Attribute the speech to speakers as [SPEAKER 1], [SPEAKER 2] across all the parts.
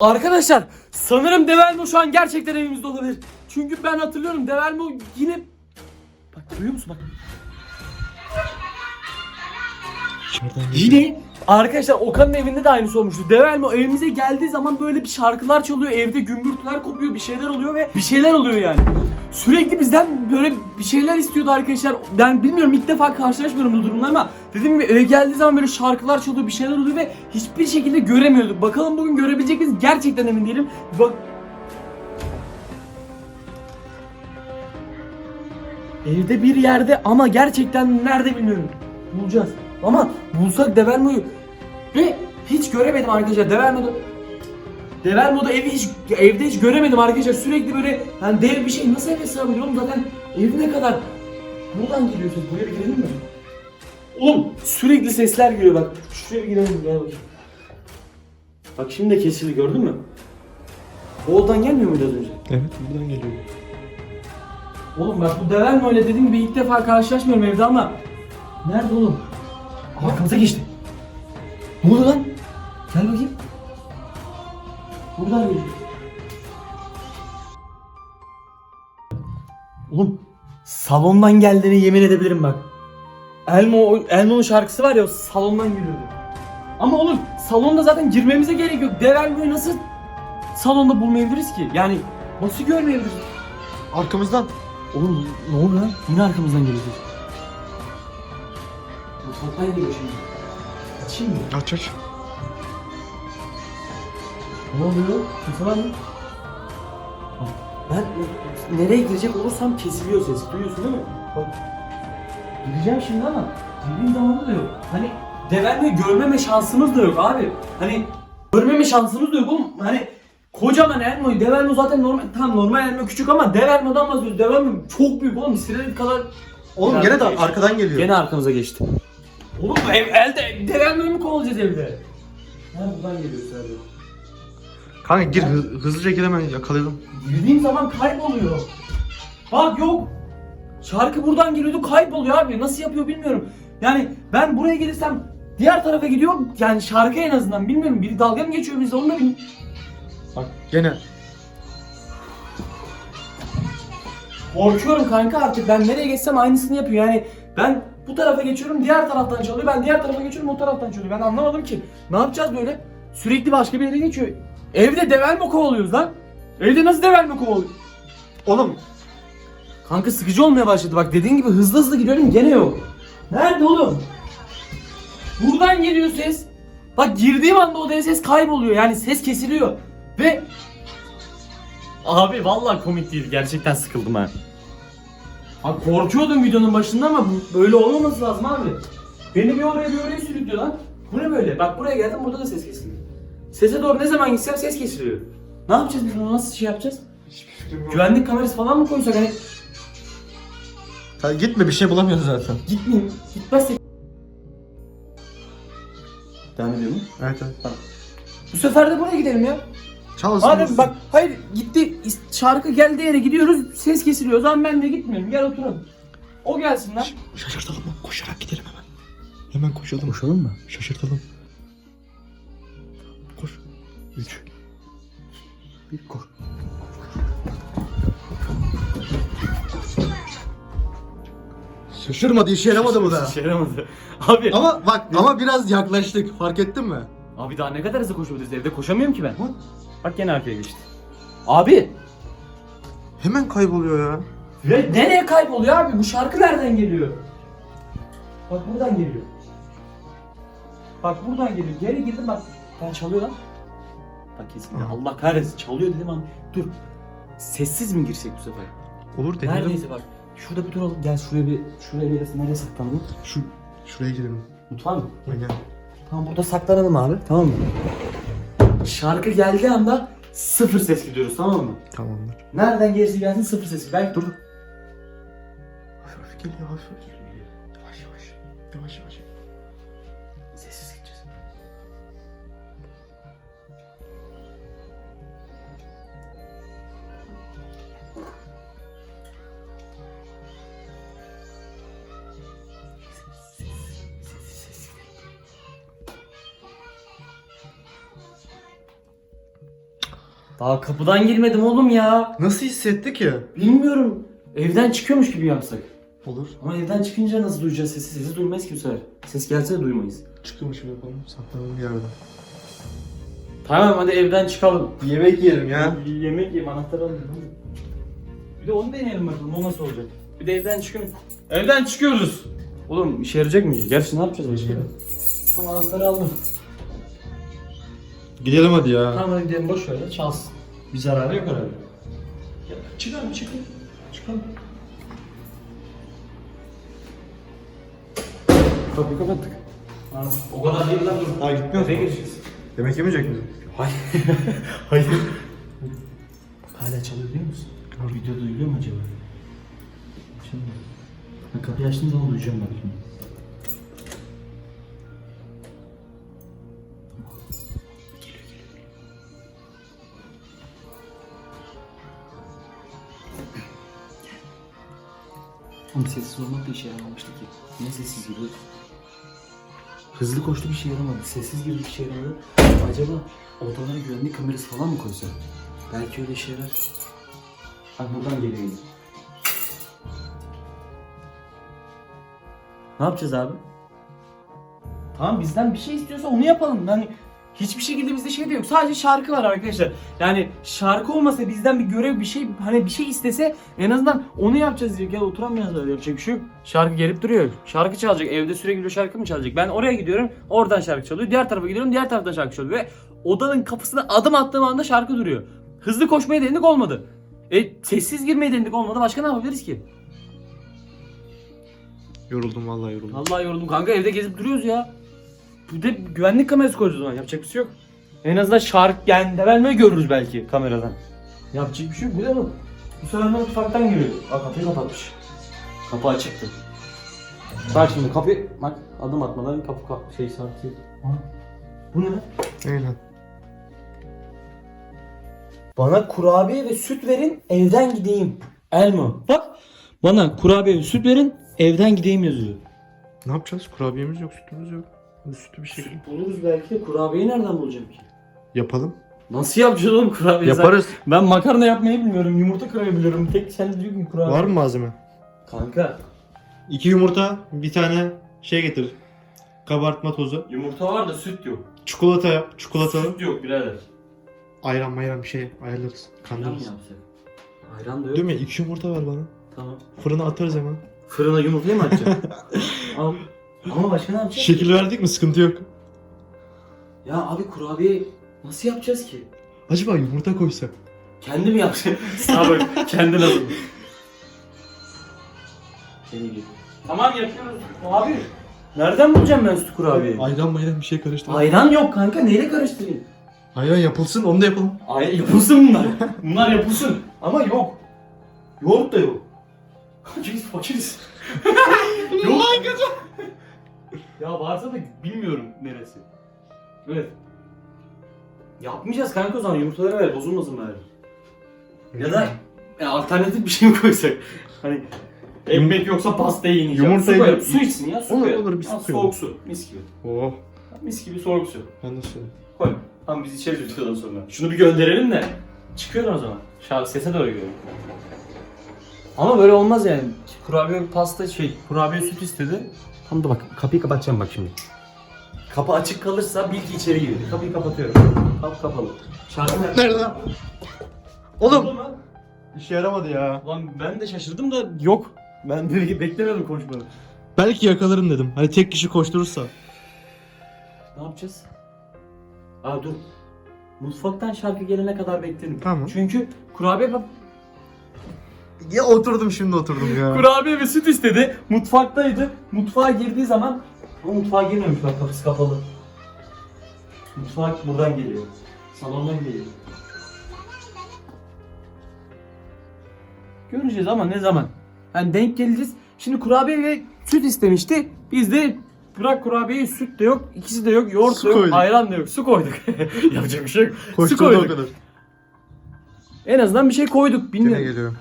[SPEAKER 1] Arkadaşlar sanırım Develmo şu an gerçekten evimizde olabilir. Çünkü ben hatırlıyorum Develmo yine... Bak duyuyor musun bak. Yine arkadaşlar Okan'ın evinde de aynısı olmuştu. Develmo evimize geldiği zaman böyle bir şarkılar çalıyor, evde gümbürtüler kopuyor, bir şeyler oluyor ve bir şeyler oluyor yani. Sürekli bizden böyle bir şeyler istiyordu arkadaşlar. Ben bilmiyorum ilk defa karşılaşmıyorum bu durumla ama dediğim gibi eve geldiği zaman böyle şarkılar çalıyor, bir şeyler oluyor ve hiçbir şekilde göremiyorduk. Bakalım bugün görebilecek miyiz? Gerçekten emin değilim. Bak Evde bir yerde ama gerçekten nerede bilmiyorum. Bulacağız. Ama bulsak Devermo'yu ve hiç göremedim arkadaşlar. Devermo'da Devermo'da evi hiç evde hiç göremedim arkadaşlar. Sürekli böyle yani dev bir şey nasıl eve sığabilir oğlum zaten ev ne kadar buradan geliyor ses. Buraya bir girelim mi? Oğlum sürekli sesler geliyor bak. Şuraya bir girelim gel bakayım. Bak şimdi de kesildi gördün mü? Oğuldan gelmiyor muydu az önce?
[SPEAKER 2] Evet buradan geliyor.
[SPEAKER 1] Oğlum bak bu devel mi öyle dediğim gibi ilk defa karşılaşmıyorum evde ama Nerede oğlum? Arkamıza geçti. Ne oldu lan? Gel bakayım. Buradan geliyor. Oğlum salondan geldiğini yemin edebilirim bak. Elmo Elmo'nun şarkısı var ya o salondan geliyordu. Ama oğlum salonda zaten girmemize gerek yok. Dev Elmo'yu nasıl salonda bulmayabiliriz ki? Yani nasıl görmeyebiliriz?
[SPEAKER 2] Arkamızdan.
[SPEAKER 1] Oğlum ne oluyor lan? Yine arkamızdan geliyor Mutfaktan geliyor şimdi. Açayım mı?
[SPEAKER 2] Aç aç.
[SPEAKER 1] Ne oluyor? Kimse var mı? Ben nereye girecek olursam kesiliyor ses. Duyuyorsun değil mi? Bak. Gireceğim şimdi ama girdiğim zaman da yok. Hani develme görmeme şansımız da yok abi. Hani görmeme şansımız da yok oğlum. Hani kocaman elmayı develme zaten normal tam normal elma küçük ama develmeden bahsediyoruz. Develme çok büyük oğlum. İstiridye kadar
[SPEAKER 2] Oğlum gene de
[SPEAKER 1] geçti.
[SPEAKER 2] arkadan geliyor.
[SPEAKER 1] Gene arkamıza geçti. Oğlum ev, elde develmeyi mi kovalayacağız evde? Ha buradan geliyor sadece.
[SPEAKER 2] Kanka gir hı- hızlıca gir hemen yakalayalım.
[SPEAKER 1] Girdiğim zaman kayboluyor. Bak yok. Şarkı buradan geliyordu kayboluyor abi. Nasıl yapıyor bilmiyorum. Yani ben buraya gelirsem diğer tarafa gidiyor. Yani şarkı en azından bilmiyorum. Biri dalga mı geçiyor bizde onu da bilmiyorum.
[SPEAKER 2] Bak gene.
[SPEAKER 1] Korkuyorum kanka artık. Ben nereye geçsem aynısını yapıyor. Yani ben bu tarafa geçiyorum diğer taraftan çalıyor. Ben diğer tarafa geçiyorum o taraftan çalıyor. Ben anlamadım ki. Ne yapacağız böyle? Sürekli başka bir yere geçiyor. Evde devel mi kovalıyoruz lan? Evde nasıl devel mi kovalıyoruz?
[SPEAKER 2] Oğlum
[SPEAKER 1] Kanka sıkıcı olmaya başladı. Bak dediğin gibi hızlı hızlı gidiyorum gene yok. Nerede oğlum? Buradan geliyor ses. Bak girdiğim anda odaya ses kayboluyor. Yani ses kesiliyor. Ve Abi vallahi komik değil. Gerçekten sıkıldım ha. Abi korkuyordum videonun başında ama bu- böyle olmaması lazım abi. Beni bir oraya bir oraya sürüklüyor lan. Bu ne böyle? Bak buraya geldim burada da ses kesildi. Sese doğru ne zaman gitsem ses kesiliyor. Ne yapacağız biz bunu? Nasıl şey yapacağız?
[SPEAKER 2] hiçbir fikrim yok.
[SPEAKER 1] Güvenlik kamerası falan mı koysak hani
[SPEAKER 2] Sen gitme bir şey bulamıyoruz zaten.
[SPEAKER 1] Gitmeyeyim. Gitmezsek... Devam ediyor mu?
[SPEAKER 2] Evet evet.
[SPEAKER 1] Bu sefer de buraya gidelim ya.
[SPEAKER 2] Çalsın.
[SPEAKER 1] Madem bak hayır gitti şarkı geldiği yere gidiyoruz ses kesiliyor o zaman ben de gitmiyorum gel oturalım. O gelsin lan.
[SPEAKER 2] Şaşırtalım mı? Koşarak gidelim hemen. Hemen koşalım.
[SPEAKER 1] Koşalım mı?
[SPEAKER 2] Şaşırtalım. Koş. Üç. Bir koş. Şaşırmadı işe yaramadı bu da.
[SPEAKER 1] İşe yaramadı. Abi.
[SPEAKER 2] Ama bak ama biraz yaklaştık fark ettin mi?
[SPEAKER 1] Abi daha ne kadar hızlı koşabiliriz evde koşamıyorum ki ben. Bak gene arkaya geçti. Abi.
[SPEAKER 2] Hemen kayboluyor ya.
[SPEAKER 1] Ve nereye kayboluyor abi? Bu şarkı nereden geliyor? Bak buradan geliyor. Bak buradan geliyor. Geri girdim bak. Ben çalıyor lan. Bak kesin.
[SPEAKER 2] Aha.
[SPEAKER 1] Allah kahretsin çalıyor dedim ama dur. Sessiz mi girsek bu sefer?
[SPEAKER 2] Olur deneyelim.
[SPEAKER 1] Neredeyse bak. Şurada bir duralım. Gel şuraya bir şuraya bir nereye saklanalım?
[SPEAKER 2] Şu şuraya girelim.
[SPEAKER 1] Mutfağa mı?
[SPEAKER 2] Gel.
[SPEAKER 1] Tamam burada saklanalım abi. Tamam mı? Şarkı geldiği anda sıfır ses gidiyoruz tamam mı?
[SPEAKER 2] Tamamdır.
[SPEAKER 1] Nereden gelirse gelsin sıfır ses. Belki dur.
[SPEAKER 2] Hafif geliyor hafif geliyor. Yavaş yavaş. Yavaş yavaş.
[SPEAKER 1] Daha kapıdan girmedim oğlum ya.
[SPEAKER 2] Nasıl hissetti ki?
[SPEAKER 1] Bilmiyorum. Evden çıkıyormuş gibi yapsak.
[SPEAKER 2] Olur.
[SPEAKER 1] Ama evden çıkınca nasıl duyacağız sesi? Sesi duymayız ki bu sefer. Ses gelse de duymayız.
[SPEAKER 2] Çıkmış gibi yapalım. Saklanalım bir yerden.
[SPEAKER 1] Tamam hadi evden çıkalım.
[SPEAKER 2] Yemek yiyelim ya.
[SPEAKER 1] Yemek yiyeyim anahtarı alayım. hadi. Bir de onu deneyelim bakalım o nasıl olacak. Bir de evden çıkıyoruz. Evden çıkıyoruz. Oğlum işe yarayacak mı? Gerçi ne yapacağız başka? Tamam anahtarı aldım.
[SPEAKER 2] Gidelim hadi ya.
[SPEAKER 1] Tamam hadi gidelim boş ver ya çalsın. Bir zararı yok herhalde. Ya, çıkalım çıkalım. Çıkalım. Kapıyı kapattık. Ha, o kadar değil lan dur.
[SPEAKER 2] Daha gitmiyoruz
[SPEAKER 1] Eve
[SPEAKER 2] mu?
[SPEAKER 1] gireceğiz.
[SPEAKER 2] Yemek yemeyecek miyiz?
[SPEAKER 1] Hayır. Hayır. Bak hala çalıyor biliyor musun? O video duyuluyor mu acaba? Şimdi. Ha, kapıyı açtığım zaman duyacağım bak şimdi. Oğlum sessiz olmak da işe yaramamıştı ki. Niye sessiz giriyoruz? Hızlı koştu bir şey yaramadı. Sessiz girdi bir şey yaramadı. Acaba odalara güvenlik kamerası falan mı koysa? Belki öyle işe yarar. Buradan geliyor. Ne yapacağız abi? Tamam bizden bir şey istiyorsa onu yapalım. Yani hiçbir şekilde bizde şey de yok. Sadece şarkı var arkadaşlar. Yani şarkı olmasa bizden bir görev bir şey hani bir şey istese en azından onu yapacağız diye. Gel oturamayacağız öyle yapacak bir şey yok. Şarkı gelip duruyor. Şarkı çalacak. Evde sürekli o şarkı mı çalacak? Ben oraya gidiyorum. Oradan şarkı çalıyor. Diğer tarafa gidiyorum. Diğer taraftan şarkı çalıyor. Ve odanın kapısına adım attığım anda şarkı duruyor. Hızlı koşmayı denedik olmadı. E sessiz girmeyi denedik olmadı. Başka ne yapabiliriz ki?
[SPEAKER 2] Yoruldum vallahi yoruldum.
[SPEAKER 1] Vallahi yoruldum kanka evde gezip duruyoruz ya. Bir de güvenlik kamerası koyacağız o zaman yapacak bir şey yok. En azından şarkı yani görürüz belki kameradan. Yapacak bir şey yok bu ne bu? Bu sefer de mutfaktan giriyor. Aa kapıyı kapatmış. Kapı açıktı. Bak şimdi kapı bak adım atmadan kapı ka- şey sarkıyor. Bu ne lan?
[SPEAKER 2] Aynen.
[SPEAKER 1] Bana kurabiye ve süt verin evden gideyim. Elmo. Bak bana kurabiye ve süt verin evden gideyim yazıyor.
[SPEAKER 2] Ne yapacağız? Kurabiyemiz yok, sütümüz yok. Sütü bir şey
[SPEAKER 1] Buluruz belki de kurabiyeyi nereden bulacağım ki?
[SPEAKER 2] yapalım.
[SPEAKER 1] Nasıl yapacağız oğlum kurabiye?
[SPEAKER 2] Yaparız.
[SPEAKER 1] Ben makarna yapmayı bilmiyorum, yumurta kırmayı biliyorum. Tek sen de diyor ki kurabiye.
[SPEAKER 2] Var mı malzeme?
[SPEAKER 1] Kanka,
[SPEAKER 2] İki yumurta, bir tane şey getir. Kabartma tozu.
[SPEAKER 1] yumurta var da süt yok.
[SPEAKER 2] Çikolata yap, çikolatalı.
[SPEAKER 1] Süt yok birader.
[SPEAKER 2] Ayran mayran bir şey ayarlarız.
[SPEAKER 1] Ayran mı
[SPEAKER 2] Kandırırız.
[SPEAKER 1] yapsak? Ayran da yok.
[SPEAKER 2] Değil mi? İki yumurta ver bana.
[SPEAKER 1] Tamam.
[SPEAKER 2] Fırına atarız hemen.
[SPEAKER 1] Fırına yumurtayı mı atacaksın? Al. Ama başka ne yapacağız?
[SPEAKER 2] Şekil verdik mi? Sıkıntı yok.
[SPEAKER 1] Ya abi kurabiye nasıl yapacağız ki?
[SPEAKER 2] Acaba yumurta koysak?
[SPEAKER 1] Kendi mi yapsın? Sana bak, kendi nasıl? Seni gibi. Tamam yapıyoruz. Abi, nereden bulacağım ben süt kurabiyeyi?
[SPEAKER 2] Ayran mayran bir şey karıştır.
[SPEAKER 1] Ayran yok kanka, neyle karıştırayım?
[SPEAKER 2] Ayran yapılsın onu da yapalım.
[SPEAKER 1] Ay yapılsın bunlar. bunlar yapılsın. Ama yok. Yoğurt da yok. Çünkü biz fakiriz. yok. Ya varsa da bilmiyorum neresi. Evet. Yapmayacağız kanka o zaman yumurtaları ver bozulmasın bari. Ya da ya alternatif bir şey mi koysak? Hani ekmek yoksa pastayı yiyeceğim.
[SPEAKER 2] Yumurtayı
[SPEAKER 1] su,
[SPEAKER 2] da-
[SPEAKER 1] koyalım. su içsin ya su
[SPEAKER 2] Olur,
[SPEAKER 1] koyalım.
[SPEAKER 2] olur, bir su
[SPEAKER 1] Ha,
[SPEAKER 2] koyalım.
[SPEAKER 1] Soğuk su mis gibi.
[SPEAKER 2] Oh.
[SPEAKER 1] Mis gibi soğuk su.
[SPEAKER 2] Ben de söyleyeyim.
[SPEAKER 1] Koy. Tamam biz içeriz videodan sonra. Şunu bir gönderelim de. Çıkıyor o zaman. Şarkı sese doğru gidiyor. Ama böyle olmaz yani. Kurabiye pasta şey, kurabiye süt istedi. Tam da bak kapıyı kapatacağım bak şimdi. Kapı açık kalırsa bil ki içeri girdi. Kapıyı kapatıyorum. Kapı kapalı. Şarkı nerede?
[SPEAKER 2] Nerede?
[SPEAKER 1] Oldu
[SPEAKER 2] Oğlum. İşe yaramadı ya.
[SPEAKER 1] Lan ben de şaşırdım da yok. Ben de beklemiyordum konuşmanı.
[SPEAKER 2] Belki yakalarım dedim. Hani tek kişi koşturursa.
[SPEAKER 1] Ne yapacağız? Aa dur. Mutfaktan şarkı gelene kadar beklerim.
[SPEAKER 2] Tamam.
[SPEAKER 1] Çünkü kurabiye
[SPEAKER 2] Ya oturdum şimdi oturdum ya.
[SPEAKER 1] Kurabiye ve süt istedi. Mutfaktaydı. Mutfağa girdiği zaman o mutfağa girmemiş bak kapısı kapalı. Mutfak buradan geliyor. Salondan geliyor. Göreceğiz ama ne zaman? Yani denk geleceğiz. Şimdi kurabiye ve süt istemişti. Biz de bırak kurabiyeyi süt de yok, ikisi de yok, yoğurt
[SPEAKER 2] Su
[SPEAKER 1] da yok,
[SPEAKER 2] koyduk.
[SPEAKER 1] ayran da yok. Su koyduk. Yapacak bir şey yok. Su
[SPEAKER 2] Koşturdu o
[SPEAKER 1] koyduk.
[SPEAKER 2] kadar.
[SPEAKER 1] En azından bir şey koyduk.
[SPEAKER 2] Yine
[SPEAKER 1] Bilmiyorum.
[SPEAKER 2] geliyor.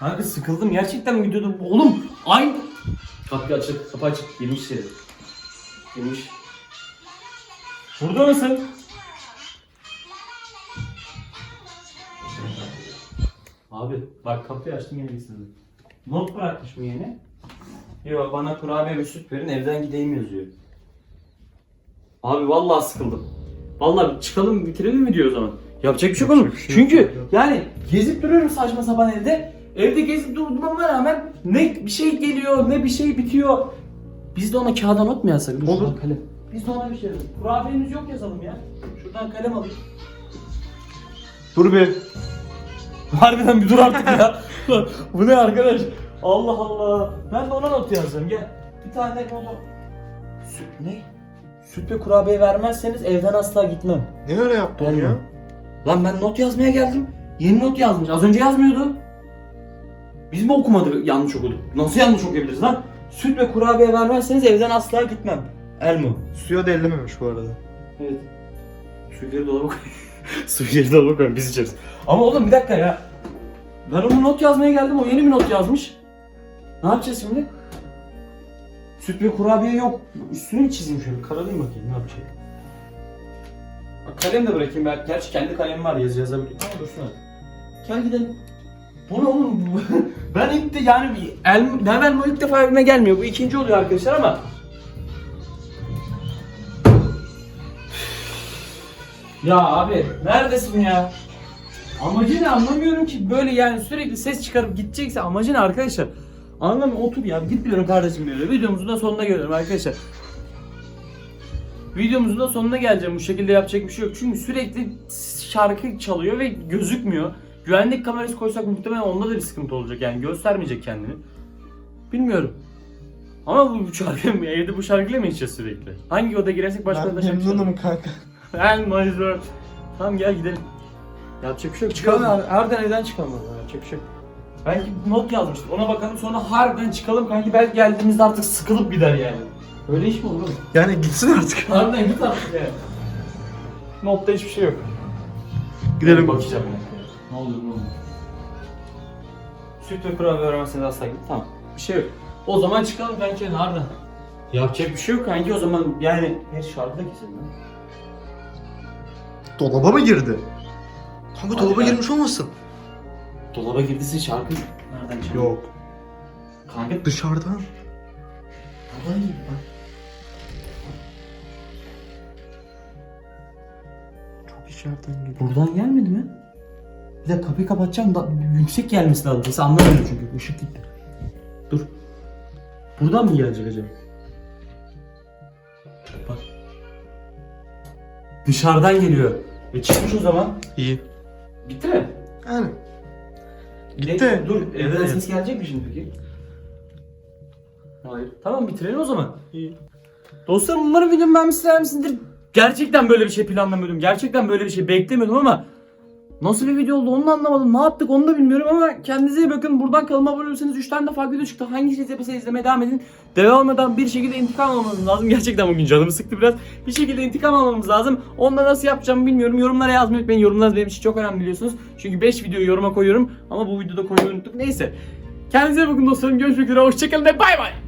[SPEAKER 1] Kanka sıkıldım gerçekten gidiyordum. Oğlum aynı. Kapı açık, kapı açık. Girmiş içeri. Girmiş. Burada mısın? Abi bak kapıyı açtım yine gitsin. Not bırakmış mı yine? Yok bana kurabiye ve süt verin evden gideyim yazıyor. Abi vallahi sıkıldım. Vallahi çıkalım bitirelim mi diyor o zaman. Yapacak bir şey yok oğlum.
[SPEAKER 2] Bir şey.
[SPEAKER 1] Çünkü yani gezip duruyorum saçma sapan evde. Evde gezip durmama rağmen ne bir şey geliyor ne bir şey bitiyor. Biz de ona kağıda not mu yazsak? Dur,
[SPEAKER 2] Olur.
[SPEAKER 1] kalem. Biz de ona bir şey yazalım. Kurabiyemiz yok yazalım ya. Şuradan kalem alayım.
[SPEAKER 2] Dur bir.
[SPEAKER 1] Harbiden bir dur artık ya. Bu ne arkadaş? Allah Allah. Ben de ona not yazacağım. Gel. Bir tane not. Süt ne? Süt ve kurabiye vermezseniz evden asla gitmem.
[SPEAKER 2] Ne öyle yaptın ya?
[SPEAKER 1] Lan ben not yazmaya geldim. Yeni not yazmış. Az önce yazmıyordu. Biz mi okumadık yanlış okuduk? Nasıl yanlış okuyabiliriz lan? Süt ve kurabiye vermezseniz evden asla gitmem. Elmo.
[SPEAKER 2] Suya da ellememiş bu arada.
[SPEAKER 1] Evet. Suyu geri dolaba koy. Suyu geri dolaba koy biz içeriz. Ama oğlum bir dakika ya. Ben onu not yazmaya geldim o yeni bir not yazmış. Ne yapacağız şimdi? Süt ve kurabiye yok. Üstünü çizeyim şöyle? Karalayayım bakayım ne yapacak. Bak kalem de bırakayım ben. Gerçi kendi kalemim var yazı yazabilirim. Ama dursun hadi. Gel gidelim. Bu ne oğlum? ben ilk de yani el, Nevel ilk defa evime gelmiyor. Bu ikinci oluyor arkadaşlar ama Ya abi neredesin ya? Amacı ne anlamıyorum ki böyle yani sürekli ses çıkarıp gidecekse amacı ne arkadaşlar? Anlamıyorum otur ya git diyorum kardeşim böyle. Videomuzun da sonuna geliyorum arkadaşlar. Videomuzun da sonuna geleceğim bu şekilde yapacak bir şey yok. Çünkü sürekli şarkı çalıyor ve gözükmüyor. Güvenlik kamerası koysak muhtemelen onda da bir sıkıntı olacak yani göstermeyecek kendini. Bilmiyorum. Ama bu, bu şarkı evde bu şarkıyla mı içeceğiz sürekli? Hangi oda girersek başka
[SPEAKER 2] ben
[SPEAKER 1] oda şarkı
[SPEAKER 2] memnunum kanka.
[SPEAKER 1] Ben majör. Tamam gel gidelim. Yapacak bir şey yok. Çıkalım. Her- evden çıkalım. Yapacak bir şey yok. Belki not yazmıştır. Ona bakalım sonra harbiden çıkalım kanki. Belki geldiğimizde artık sıkılıp gider yani. Öyle iş mi olur?
[SPEAKER 2] Yani gitsin artık.
[SPEAKER 1] Harbiden git artık yani. Notta hiçbir şey yok.
[SPEAKER 2] Gidelim.
[SPEAKER 1] bakacağım yani. Ne ne olur. Süt ve kurabiye vermezseniz asla git. Tamam. Bir şey yok. O zaman çıkalım kanki harbiden. Yapacak bir şey yok kanki o zaman yani her şarkı da keselim. lan.
[SPEAKER 2] Dolaba mı girdi? Kanka
[SPEAKER 1] Hadi
[SPEAKER 2] dolaba
[SPEAKER 1] lan.
[SPEAKER 2] girmiş olmasın?
[SPEAKER 1] Dolaba girdiyse şarkı nereden çalıyor?
[SPEAKER 2] Yok.
[SPEAKER 1] Kanka
[SPEAKER 2] Dışarıdan.
[SPEAKER 1] buradan gir bak.
[SPEAKER 2] Çok içeriden geliyor.
[SPEAKER 1] Buradan gelmedi mi? Bir dakika kapıyı kapatacağım da yüksek gelmesi lazım. Sesi anlamıyorum çünkü ışık gitti. Dur. Buradan mı gelecek acaba? Bak. Dışarıdan geliyor. E çıkmış o zaman.
[SPEAKER 2] İyi.
[SPEAKER 1] Gitti mi?
[SPEAKER 2] Yani.
[SPEAKER 1] Ne-
[SPEAKER 2] Gitti.
[SPEAKER 1] Dur evden
[SPEAKER 2] Evet.
[SPEAKER 1] ses gelecek mi şimdi peki? Hayır. Tamam bitirelim o zaman.
[SPEAKER 2] İyi.
[SPEAKER 1] Dostlarım umarım videomu beğenmişsinizdir. Gerçekten böyle bir şey planlamıyordum. Gerçekten böyle bir şey beklemiyordum ama nasıl bir video oldu onu da anlamadım. Ne yaptık onu da bilmiyorum ama kendinize iyi bakın. Buradan kanalıma abone olursanız 3 tane de farklı video çıktı. Hangisini izlemese izlemeye devam edin. Devam eden bir şekilde intikam almamız lazım. Gerçekten bugün canımı sıktı biraz. Bir şekilde intikam almamız lazım. Onu da nasıl yapacağımı bilmiyorum. Yorumlara yazmayı unutmayın. Yorumlarınız benim için çok önemli biliyorsunuz. Çünkü 5 videoyu yoruma koyuyorum ama bu videoda koymayı unuttuk. Neyse. Kendinize iyi bakın dostlarım. Görüşmek üzere. Hoşçakalın ve bay bay.